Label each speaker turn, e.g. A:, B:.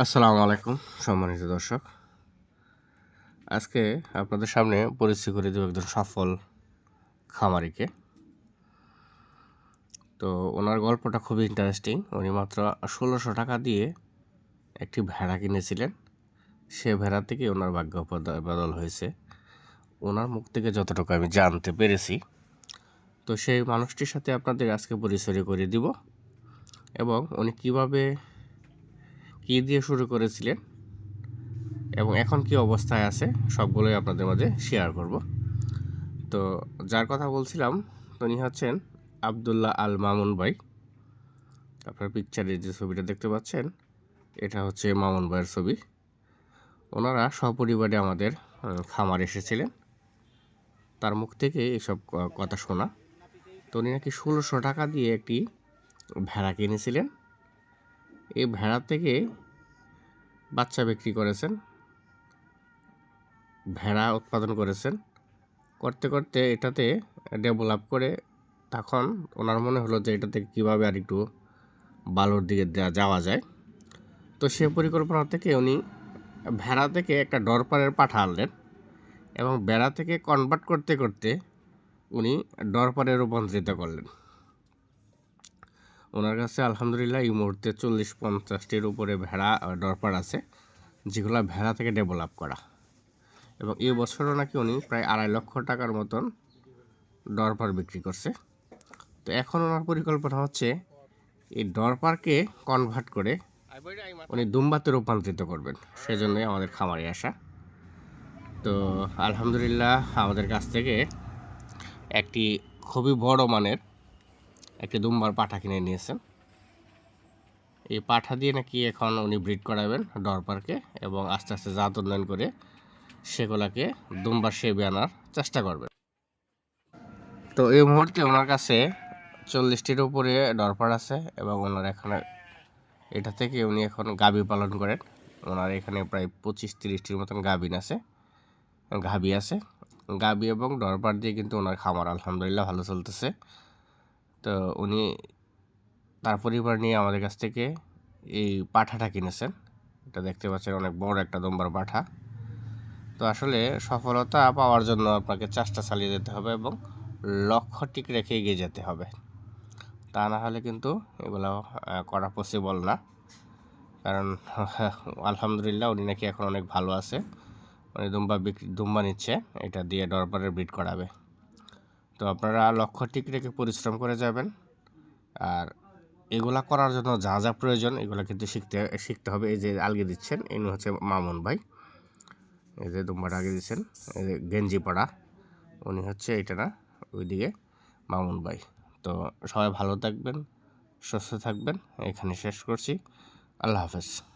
A: আসসালামু আলাইকুম, সম্মানিত দর্শক। আজকে আপনাদের সামনে পরিচয় করে দেবো একজন সফল খামারিকে। তো ওনার গল্পটা খুবই ইন্টারেস্টিং উনি মাত্র ষোলোশো টাকা দিয়ে একটি ভেড়া কিনেছিলেন। সে ভেড়া থেকে ওনার ভাগ্য বদ- বদল হয়েছে। ওনার মুখ থেকে যতটুকু আমি জানতে পেরেছি। তো সেই মানুষটির সাথে আপনাদের আজকে পরিচয় করে দিব। এবং উনি কীভাবে কী দিয়ে শুরু করেছিলেন এবং এখন কি অবস্থায় আছে, সবগুলোই আপনাদের মাঝে শেয়ার করব। তো যার কথা বলছিলাম উনি হচ্ছেন আবদুল্লাহ আল মামুন ভাই। আপনার পিকচারে যে ছবিটা দেখতে পাচ্ছেন, এটা হচ্ছে মামুন ভাইয়ের ছবি। ওনারা সপরিবারে আমাদের খামার এসেছিলেন। তার মুখ থেকে এসব কথা শোনা। তো উনি নাকি ষোলোশো টাকা দিয়ে একটি ভেড়া কিনেছিলেন। এই ভেড়া থেকে বাচ্চা বিক্রি করেছেন, ভেড়া উৎপাদন করেছেন। করতে করতে এটাতে ডেভেলপ করে তখন ওনার মনে হলো যে এটা থেকে কীভাবে আর একটু বালুর দিকে যাওয়া যায়। তো সে পরিকল্পনা থেকে উনি ভেড়া থেকে একটা ডরপারের পাঠা আনলেন এবং বেড়া থেকে কনভার্ট করতে করতে উনি ডরপারে রূপান্তরিত করলেন। ওনার কাছে আলহামদুলিল্লাহ এই মুহূর্তে চল্লিশ পঞ্চাশটির উপরে ভেড়া ডরপার আছে, যেগুলো ভেড়া থেকে ডেভেলপ করা। এবং এই বছরও নাকি উনি প্রায় আড়াই লক্ষ টাকার মতন ডরপার বিক্রি করছে। তো এখন ওনার পরিকল্পনা হচ্ছে, এই ডরপারকে কনভার্ট করে উনি দুম্বাতে রূপান্তরিত করবেন। সেজন্যই আমাদের খামারে আসা তো আলহামদুলিল্লাহ আমাদের কাছ থেকে একটি খুবই বড় মানের একটি দুম্বার পাঠা কিনে নিয়েছেন। এই পাঠা দিয়ে নাকি এখন উনি ব্রিড করাবেন ডরপারকে এবং আস্তে আস্তে জাত উন্নয়ন করে সেগুলাকে দুম্বার সেবে আনার চেষ্টা করবেন। তো এই মুহূর্তে ওনার কাছে চল্লিশটির উপরে ডরপার আছে এবং ওনার এখানে এটা থেকে উনি এখন গাভী পালন করেন। ওনার এখানে প্রায় পঁচিশ তিরিশটির মতন গাভিন আছে, গাভী আছে। গাভী এবং ডরপার দিয়ে কিন্তু ওনার খামার আলহামদুলিল্লাহ ভালো চলতেছে। তো উনি তার পরিবার নিয়ে আমাদের কাছ থেকে এই পাঠাটা কিনেছেন। এটা দেখতে পাচ্ছেন অনেক বড় একটা দম্বার পাঠা। তো আসলে সফলতা পাওয়ার জন্য আপনাকে চেষ্টা চালিয়ে যেতে হবে এবং লক্ষ্য ঠিক রেখে এগিয়ে যেতে হবে। তা না হলে কিন্তু এগুলো করা পসিবল না। কারণ, আলহামদুলিল্লাহ উনি নাকি এখন অনেক ভালো আছে। উনি দুম্বা বিক্রি দুম্বা নিচ্ছে। এটা দিয়ে ডরবারের ব্রিড করাবে। তো আপনারা লক্ষ্য ঠিক রেখে পরিশ্রম করে যাবেন। আর এগুলা করার জন্য যা যা প্রয়োজন, এগুলো কিন্তু শিখতে শিখতে হবে। এই যে আলগে দিচ্ছেন, ইনি হচ্ছে মামুন ভাই। এই যে দুম্বাটা আগে দিচ্ছেন, এই যে গেঞ্জি পড়া উনি হচ্ছে এটা না, ওইদিকে মামুন ভাই। তো সবাই ভালো থাকবেন, সুস্থ থাকবেন। এখানে শেষ করছি। আল্লাহ হাফেজ।